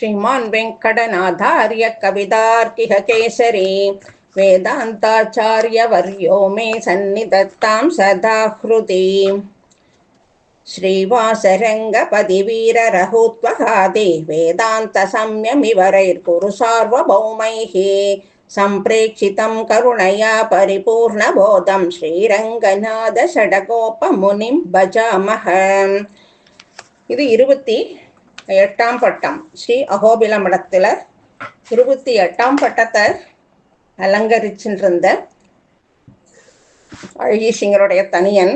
श्रीमान् वेङ्कटनाथार्य कवितार्किह केसरी वेदान्ताचार्यवर्यो मे सन्निधत्तां सदा हृदि श्रीवासरङ्गपदिवीररहुत्वहादि वेदान्तसंयमिवरैर्कुरु सार्वभौमैः सम्प्रेक्षितं करुणया परिपूर्णबोधं श्रीरङ्गनाथषडगोपमुनिं भजामः இது இருபத்தி எட்டாம் பட்டம். ஸ்ரீ அகோபில மடத்தில் இருபத்தி எட்டாம் பட்டத்தை அலங்கரிச்சுட்டு இருந்த அழகிசிங்கருடைய தனியன்.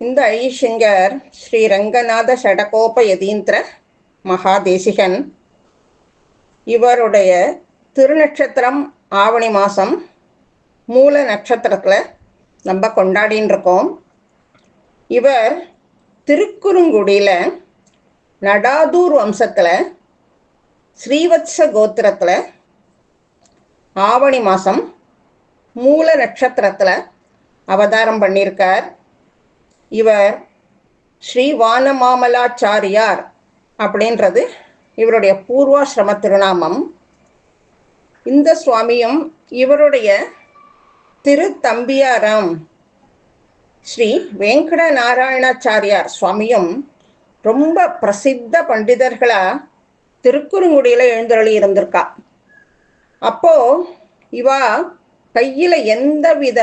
இந்த அழகிசிங்கர் ஸ்ரீ ரங்கநாத ஷடகோப யதீந்திர மகாதேசிகன். இவருடைய திருநட்சத்திரம் ஆவணி மாதம் மூல நட்சத்திரத்தில் நம்ம கொண்டாடின்னு இருக்கோம் இவர் திருக்குறுங்குடியில் நடாதூர் வம்சத்தில் ஸ்ரீவத்ச கோத்திரத்தில் ஆவணி மாதம் மூல நட்சத்திரத்தில் அவதாரம் பண்ணியிருக்கார். இவர் ஸ்ரீ வானமாமலாச்சாரியார் அப்படின்றது இவருடைய பூர்வாசிரம திருநாமம். இந்த சுவாமியும் இவருடைய திருத்தம்பியாராம் ஸ்ரீ வெங்கட நாராயணாச்சாரியார் சுவாமியும் ரொம்ப பிரசித்த பண்டிதர்களா திருக்குறுங்குடியில் எழுந்தருளி இருந்திருக்கா. அப்போ இவா கையில் எந்த வித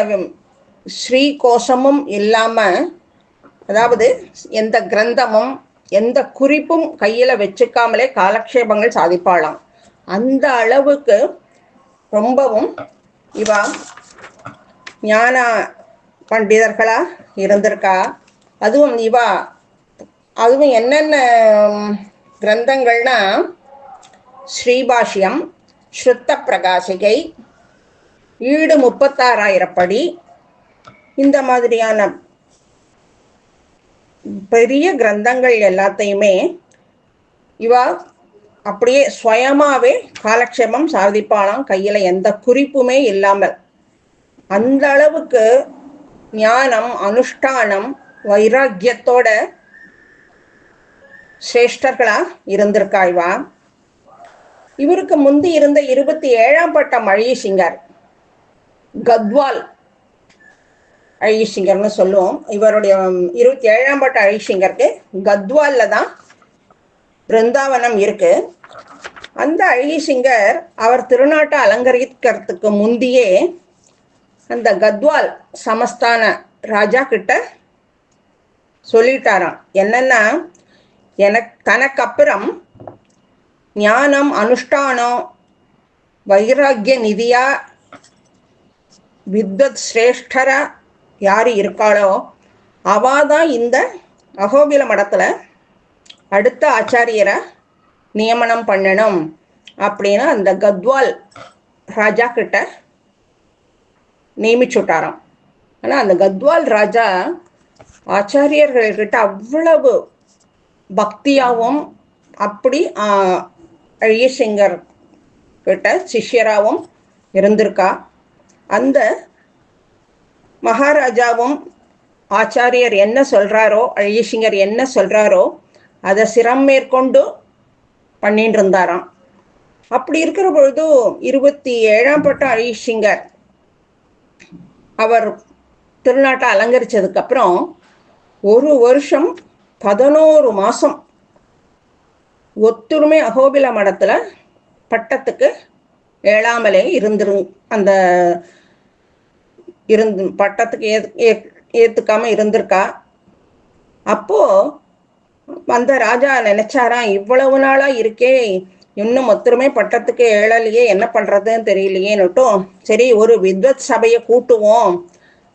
ஸ்ரீ கோஷமும் இல்லாமல் அதாவது எந்த கிரந்தமும் எந்த குறிப்பும் கையில் வச்சுக்காமலே காலக்ஷேபங்கள் சாதிப்பாளாம். அந்த அளவுக்கு ரொம்பவும் இவா ஞான பண்டிதர்களாக இருந்திருக்கா. அதுவும் இவா அதுவும் என்னென்ன கிரந்தங்கள்னா ஸ்ரீபாஷ்யம் ஸ்ருத்த பிரகாசிகை ஈடு முப்பத்தாறாயிரப்படி இந்த மாதிரியான பெரிய கிரந்தங்கள் எல்லாத்தையுமே இவா அப்படியே சுயமாவே காலக்ஷேபம் சாதிப்பாளாம் கையில் எந்த குறிப்புமே இல்லாமல் அந்த அளவுக்கு ஞானம் அனுஷ்டானம் வைராக்கியத்தோட சிரேஷ்டர்களா இருந்திருக்காய்வா? இவருக்கு முந்தி இருந்த இருபத்தி ஏழாம் மழையி சிங்கர் கத்வால் அழிசிங்கர்னு சொல்லுவோம். இவருடைய இருபத்தி ஏழாம் பட்ட அழகிசிங்கருக்கு கத்வால்ல தான் பிருந்தாவனம் இருக்கு. அந்த அழிசிங்கர் அவர் திருநாட்டை அலங்கரிக்கிறதுக்கு முந்தியே அந்த கத்வால் சமஸ்தான ராஜா கிட்ட சொல்லிட்டாராம். என்னன்னா எனக்கு தனக்கப்புறம் ஞானம் அனுஷ்டானம் வைராக்கிய நிதியா வித்வத் சிரேஷ்டரா யார் இருக்காளோ அவாதான் இந்த அகோபில மடத்தில் அடுத்த ஆச்சாரியரை நியமனம் பண்ணணும் அப்படின்னு அந்த கத்வால் ராஜா கிட்ட நியமிச்சுட்டாராம். ஆனால் அந்த கத்வால் ராஜா ஆச்சாரியர்கள்கிட்ட அவ்வளவு பக்தியாகவும் அப்படி அழியசிங்கர் கிட்ட சிஷ்யராகவும் இருந்திருக்கா. அந்த மகாராஜாவும் ஆச்சாரியர் என்ன சொல்கிறாரோ அழியசிங்கர் என்ன சொல்கிறாரோ அதை சிரம் மேற்கொண்டு பண்ணிட்டு இருந்தாராம் அப்படி இருக்கிற பொழுது இருபத்தி ஏழாம் பட்ட அழிசிங்கர் அவர் திருநாட்டை அலங்கரித்ததுக்கப்புறம் ஒரு வருஷம் பதினோரு மாதம் ஒத்துருமை அகோபில மடத்தில் பட்டத்துக்கு ஏழாமலே இருந்துரு அந்த இருந்து பட்டத்துக்கு ஏ ஏற்றுக்காமல் இருந்திருக்கா? அப்போது அந்த ராஜா நினைச்சாராம் இவ்வளவு நாளாக இருக்கே இன்னும் ஒத்துருமே பட்டத்துக்கு ஏழலையே என்ன பண்ணுறதுன்னு தெரியலையேன்னுட்டும் சரி ஒரு வித்வத் சபையை கூட்டுவோம்.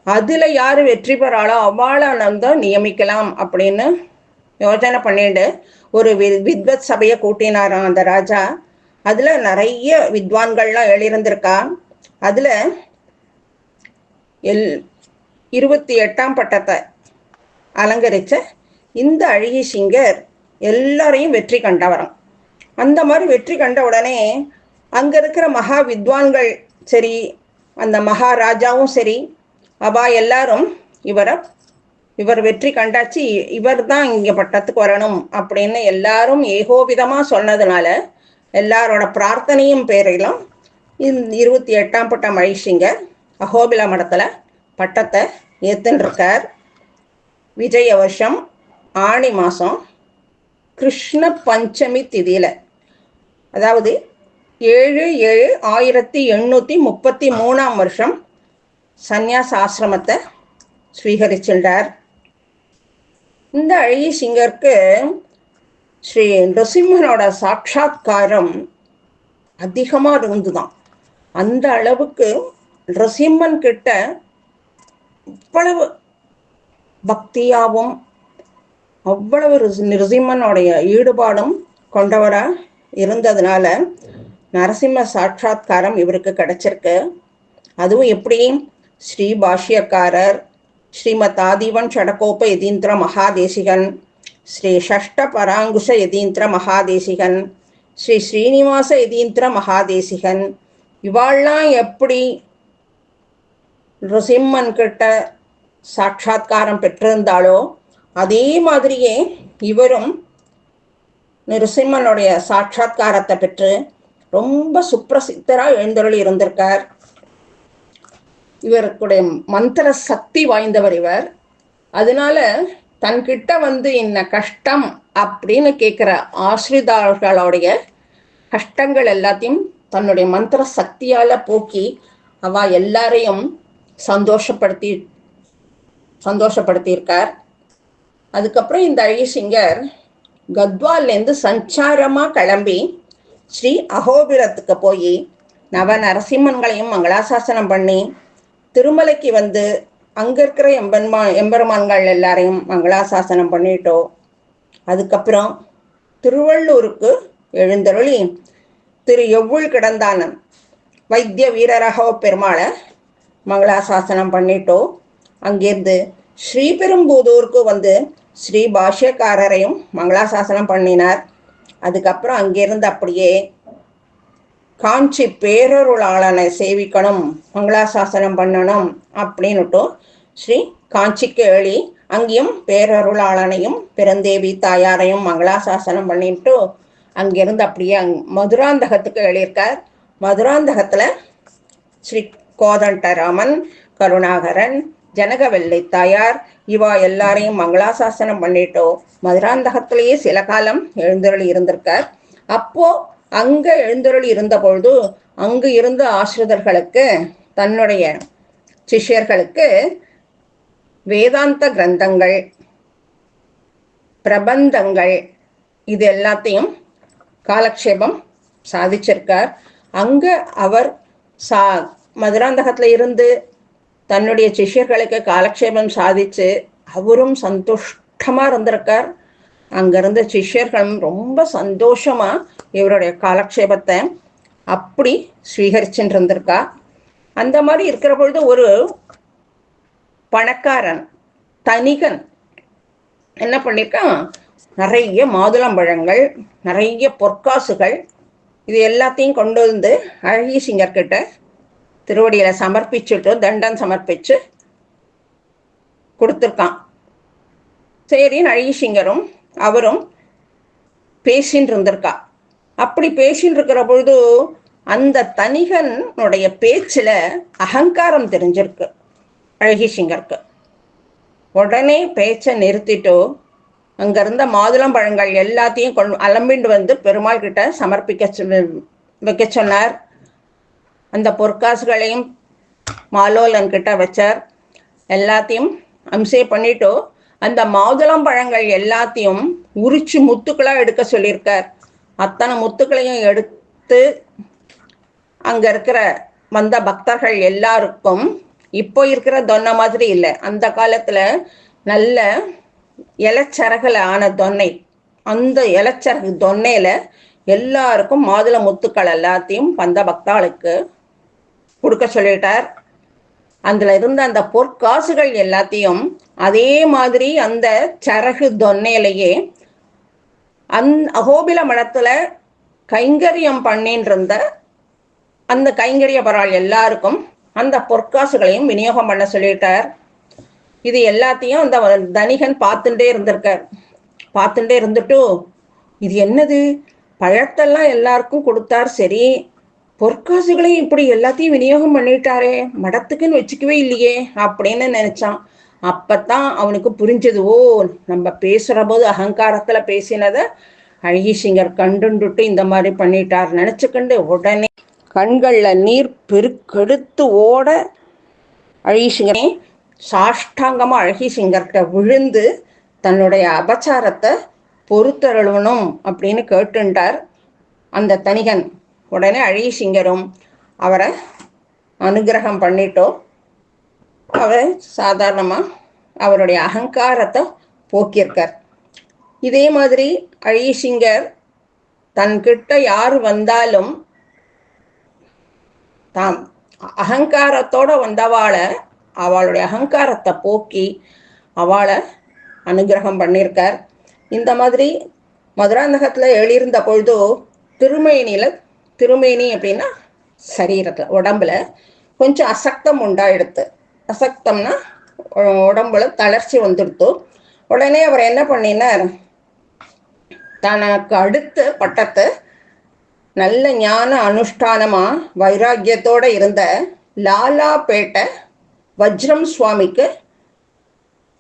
அதில் யார் வெற்றி பெறாளோ அவளை தான் நியமிக்கலாம் அப்படின்னு யோஜனை பண்ணிட்டு ஒரு வி வித்வத் சபையை கூட்டினாராம் அந்த ராஜா. அதில் நிறைய வித்வான்கள்லாம் எழுந்திருக்கா அதில் எல் இருபத்தி எட்டாம் பட்டத்தை அலங்கரித்த இந்த அழகி சிங்கர் எல்லாரையும் வெற்றி கண்டவரம். அந்த மாதிரி வெற்றி கண்ட உடனே அங்கே இருக்கிற மகா வித்வான்கள் சரி அந்த மகாராஜாவும் சரி அவா எல்லாரும் இவரை இவர் வெற்றி கண்டாச்சு இவர் தான் இங்கே பட்டத்துக்கு வரணும் அப்படின்னு எல்லாரும் ஏகோபிதமா சொன்னதுனால எல்லாரோட பிரார்த்தனையும் பேரிலும் இருபத்தி எட்டாம் பட்ட மகிழ்ச்சிங்கர் அகோபில மடத்தில் பட்டத்தை ஏற்றுன்ருக்கார் விஜய வருஷம் ஆணி மாதம் கிருஷ்ண பஞ்சமி திதியில். அதாவது ஏழு ஏழு ஆயிரத்தி எண்ணூற்றி முப்பத்தி மூணாம் வருஷம் சந்நியாச ஆசிரமத்தை ஸ்வீகரிச்சின்றார். இந்த அழகி சிங்கருக்கு ஸ்ரீ நரசிம்மனோட சாட்சா்காரம் அதிகமாக இருந்துதான். அந்த அளவுக்கு நரசிம்மன் கிட்ட இவ்வளவு பக்தியாகவும் அவ்வளவு நிருசிம்மனுடைய ஈடுபாடும் கொண்டவராக இருந்ததுனால நரசிம்ம சாட்சா்காரம் இவருக்கு கிடைச்சிருக்கு. அதுவும் எப்படி? ஸ்ரீ பாஷ்யக்காரர் ஸ்ரீமத் ஆதிவன் ஷடகோப யதீந்திர மகாதேசிகன் ஸ்ரீ ஷஷ்ட பராங்குஷ யதீந்திர மகாதேசிகன் ஸ்ரீ ஸ்ரீனிவாச யதீந்திர மகாதேசிகன் இவாள்லாம் எப்படி ருசிம்மன் கிட்ட சாட்சா்காரம் பெற்றிருந்தாளோ அதே மாதிரியே இவரும் நிருசிம்மனுடைய சாட்சா்காரத்தை பெற்று ரொம்ப சுப்பிரசித்தராக எழுந்தருளி இருந்திருக்கார் இவருக்குடைய மந்திர சக்தி வாய்ந்தவர் இவர். அதனால தன்கிட்ட வந்து என்ன கஷ்டம் அப்படின்னு கேட்குற ஆசிரிதார்களுடைய கஷ்டங்கள் எல்லாத்தையும் தன்னுடைய மந்திர சக்தியால் போக்கி அவ எல்லாரையும் சந்தோஷப்படுத்தி சந்தோஷப்படுத்தியிருக்கார். அதுக்கப்புறம் இந்த அழிசிங்கர் கத்வால்லேருந்து சஞ்சாரமாக கிளம்பி ஸ்ரீ அகோபிரத்துக்கு போய் நவ நரசிம்மன்களையும் மங்களாசாசனம் பண்ணி திருமலைக்கு வந்து அங்கே இருக்கிற எம்பெருமா எம்பெருமான்கள் எல்லாரையும் மங்களாசாசனம் பண்ணிட்டோம். அதுக்கப்புறம் திருவள்ளூருக்கு எழுந்தருளி திரு எவ்வுள் கிடந்தானன் வைத்திய வீரரகோ பெருமாளை மங்களாசாசனம் பண்ணிட்டோம். அங்கேருந்து ஸ்ரீபெரும்புதூருக்கு வந்து ஸ்ரீ பாஷ்யக்காரரையும் மங்களாசாசனம் பண்ணினார். அதுக்கப்புறம் அங்கேருந்து அப்படியே காஞ்சி பேரருளாளனை சேவிக்கணும் மங்களாசாசனம் பண்ணணும் அப்படின்னுட்டும் ஸ்ரீ காஞ்சிக்கு கேளி அங்கேயும் பேரருளாளனையும் பிறந்தேவி தாயாரையும் மங்களாசாசனம் பண்ணிட்டு அங்கிருந்து அப்படியே அங் மதுராந்தகத்துக்கு எழுதியிருக்கார். மதுராந்தகத்தில் ஸ்ரீ கோதண்டராமன் கருணாகரன் ஜனகவெல்லை தாயார் இவா எல்லாரையும் மங்களாசாசனம் பண்ணிட்டோ மதுராந்தகத்திலேயே சில காலம் எழுந்தருளி இருந்திருக்கார். அப்போது அங்க எழுந்தருள் இருந்த பொழுது அங்கு இருந்த ஆசிரியர்களுக்கு தன்னுடைய சிஷ்யர்களுக்கு வேதாந்த கிரந்தங்கள் பிரபந்தங்கள் இது எல்லாத்தையும் காலக்ஷேபம் சாதிச்சிருக்கார். அங்க அவர் சா மதுராந்தகத்தில் இருந்து தன்னுடைய சிஷ்யர்களுக்கு காலக்ஷேபம் சாதிச்சு அவரும் சந்தோஷமாக இருந்திருக்கார். அங்கிருந்த சிஷ்யர்களும் ரொம்ப சந்தோஷமா இவருடைய காலக்ஷேபத்தை அப்படி ஸ்வீகரிச்சுட்டு இருந்திருக்கா அந்த மாதிரி இருக்கிற பொழுது ஒரு பணக்காரன் தனிகன் என்ன பண்ணியிருக்கான் நிறைய மாதுளம்பழங்கள் நிறைய பொற்காசுகள் இது எல்லாத்தையும் கொண்டு வந்து அழகி சிங்கர்கிட்ட திருவடியில் சமர்ப்பிச்சுட்டு தண்டம் சமர்ப்பிச்சு கொடுத்துருக்கான். சரி அழகிசிங்கரும் அவரும் பேசின்னு இருந்திருக்கா அப்படி பேசின்னு இருக்கிற பொழுது அந்த தனிகனுடைய பேச்சில் அகங்காரம் தெரிஞ்சிருக்கு அழகிசிங்கருக்கு உடனே பேச்சை நிறுத்திட்டு அங்கே இருந்த மாதுளம்பழங்கள் எல்லாத்தையும் கொள் அலம்பிண்டு வந்து பெருமாள் கிட்ட சமர்ப்பிக்க வைக்க சொன்னார். அந்த பொற்காசுகளையும் மாலோலன் கிட்ட வச்சார். எல்லாத்தையும் அம்சே பண்ணிட்டு அந்த மாதுளம் பழங்கள் எல்லாத்தையும் உரிச்சு முத்துக்களாக எடுக்க சொல்லியிருக்கார். அத்தனை முத்துக்களையும் எடுத்து அங்கே இருக்கிற வந்த பக்தர்கள் எல்லாருக்கும் இப்போ இருக்கிற தொன்னை மாதிரி இல்லை. அந்த காலத்தில் நல்ல இலச்சரகில் ஆன தொன்னை அந்த இலச்சரகு தொன்னையில் எல்லாருக்கும் மாதுளை முத்துக்கள் எல்லாத்தையும் வந்த பக்தாளுக்கு கொடுக்க சொல்லிட்டார். அதில் இருந்த அந்த பொற்காசுகள் எல்லாத்தையும் அதே மாதிரி அந்த சரகு தொன்னையிலேயே அந் அகோபில மடத்துல கைங்கரியம் பண்ணின்னு இருந்த அந்த கைங்கரிய பரால் எல்லாருக்கும் அந்த பொற்காசுகளையும் விநியோகம் பண்ண சொல்லிட்டார் இது எல்லாத்தையும் அந்த தனிகன் பார்த்துட்டே இருந்திருக்கார். பார்த்துட்டே இருந்துட்டு இது என்னது? பழத்தெல்லாம் எல்லாருக்கும் கொடுத்தார் சரி. பொற்காசுகளையும் இப்படி எல்லாத்தையும் விநியோகம் பண்ணிட்டாரே மடத்துக்குன்னு வச்சுக்கவே இல்லையே அப்படின்னு நினைச்சான். அப்பத்தான் அவனுக்கு புரிஞ்சது ஓ நம்ம பேசுற போது அகங்காரத்துல பேசினத அழகிசிங்கர் கண்டுண்டுட்டு இந்த மாதிரி பண்ணிட்டார். நினைச்சுக்கண்டு உடனே கண்கள்ல நீர் பெருக்கெடுத்து ஓட அழகிசிங்கரே சாஷ்டாங்கமா அழகிசிங்கர்கிட்ட விழுந்து தன்னுடைய அபச்சாரத்தை பொறுத்தருளணும் அப்படின்னு கேட்டுண்டார் அந்த தனிகன் உடனே அழகிசிங்கரும் அவரை அனுகிரகம் பண்ணிட்டோம் அவர் சாதாரணமாக அவருடைய அகங்காரத்தை போக்கியிருக்கார். இதே மாதிரி அழகிசிங்கர் தன்கிட்ட யார் வந்தாலும் தாம் அகங்காரத்தோட வந்தவாளை அவளுடைய அகங்காரத்தை போக்கி அவளை அனுகிரகம் பண்ணியிருக்கார். இந்த மாதிரி மதுராந்தகத்தில் எழுந்த பொழுதோ திருமேனியில் திருமேனி அப்படின்னா சரீரத்தில் உடம்புல. கொஞ்சம் அசக்தம் உண்டாயிடுத்து. அசக்தம்னா உடம்புல தளர்ச்சி வந்துடுத்து. உடனே அவர் என்ன பண்ணினார்? தனக்கு அடுத்த பட்டத்தை நல்ல ஞான அனுஷ்டானமா வைராக்கியத்தோட இருந்த லாலாபேட்டை வஜ்ரம் சுவாமிக்கு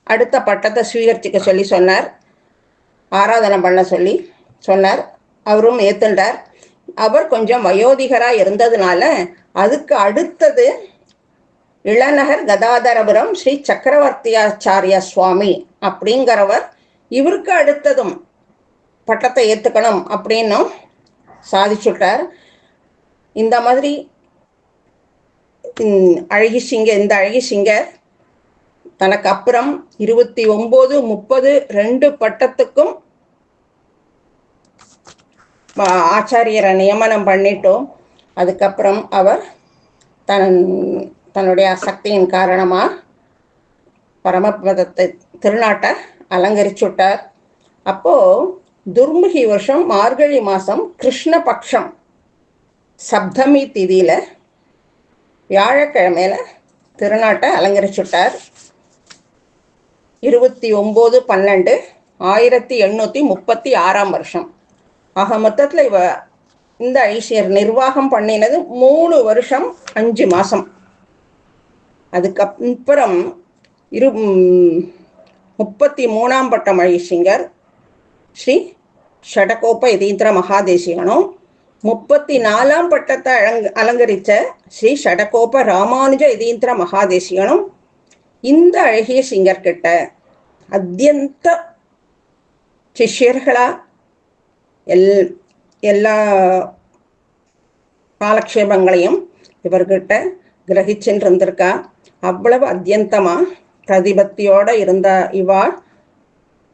அடுத்த பட்டத்தை சுவீகரிச்சிக்க சொல்லி சொன்னார். ஆராதனை பண்ண சொல்லி சொன்னார். அவரும் ஏத்துண்டார். அவர் கொஞ்சம் வயோதிகராக இருந்ததுனால அதுக்கு அடுத்தது இளநகர் கதாதரபுரம் ஸ்ரீ சக்கரவர்த்தியாச்சாரிய சுவாமி அப்படிங்கிறவர் இவருக்கு அடுத்ததும் பட்டத்தை ஏற்றுக்கணும் அப்படின்னும் சாதிச்சுட்டார். இந்த மாதிரி அழகி சிங்கர் இந்த அழகி சிங்கர் தனக்கு அப்புறம் இருபத்தி ஒம்பது முப்பது ரெண்டு பட்டத்துக்கும் ஆச்சாரியரை நியமனம் பண்ணிட்டோம். அதுக்கப்புறம் அவர் தன் தன்னுடைய சக்தியின் காரணமாக பரமபதத்தை திருநாட்டை அலங்கரிச்சுட்டார். அப்போது துர்முகி வருஷம் மார்கழி மாதம் கிருஷ்ணபக்ஷம் சப்தமி திதியில் வியாழக்கிழமையில் திருநாட்டை அலங்கரிச்சுட்டார். இருபத்தி ஒம்பது பன்னெண்டு ஆயிரத்தி எண்ணூற்றி முப்பத்தி ஆறாம் வருஷம். ஆக மொத்தத்தில் இவ இந்த ஐசியர் நிர்வாகம் பண்ணினது மூணு வருஷம் அஞ்சு மாதம் அதுக்கப்புறம் இரு முப்பத்தி மூணாம் பட்டம் ஐசிங்கர் ஸ்ரீ ஷடகோப்ப இதீந்திர மகாதேசிகனும் முப்பத்தி நாலாம் பட்டத்தை அலங் அலங்கரித்த ஸ்ரீ ஷடகோப ராமானுஜ இதீந்திர மகாதேசிகனும் இந்த அழகிய சிங்கர்கிட்ட அத்தியந்த சிஷ்யர்களா எல் எல்லா காலக்ஷேபங்களையும் இவர்கிட்ட கிரகிச்சென்றிருந்திருக்கா அவ்வளவு அத்தியந்தமாக பிரதிபத்தியோடு இருந்த இவா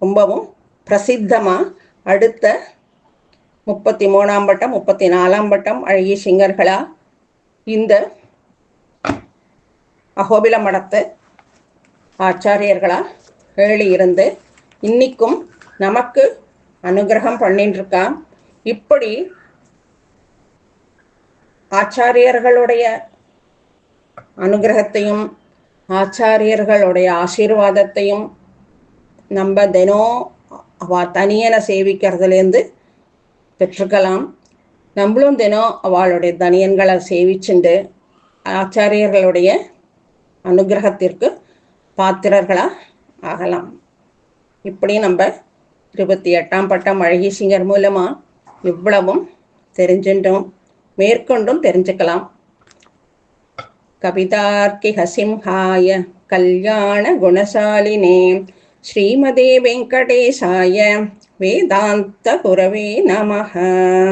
ரொம்பவும் பிரசித்தமாக அடுத்த முப்பத்தி மூணாம் பட்டம் முப்பத்தி நாலாம் பட்டம் அழகிய சிங்கர்களா? இந்த அகோபில மடத்தை ஆச்சாரியர்களா? ஏழி இருந்து இன்னைக்கும் நமக்கு அனுகிரகம் பண்ணிட்டு இப்படி ஆச்சாரியர்களுடைய அனுகிரகத்தையும் ஆச்சாரியர்களுடைய ஆசீர்வாதத்தையும் நம்ம தினம் அவ தனியனை சேவிக்கிறதுலேருந்து பெற்றுக்கலாம். நம்மளும் தினம் அவளுடைய தனியன்களை சேவிச்சுண்டு ஆச்சாரியர்களுடைய அனுகிரகத்திற்கு பாத்திரர்களாக ஆகலாம். இப்படி நம்ம இருபத்தி எட்டாம் பட்டம் அழகி சிங்கர் மூலமாக இவ்வளவும் தெரிஞ்சின்றோம் மேற்கொண்டும் தெரிஞ்சுக்கலாம். கவிதார்க்கிஹசிம்ஹாய கல்யாண குணசாலினே ஸ்ரீமதே வெங்கடேசாய வேதாந்த குரவே நமஹ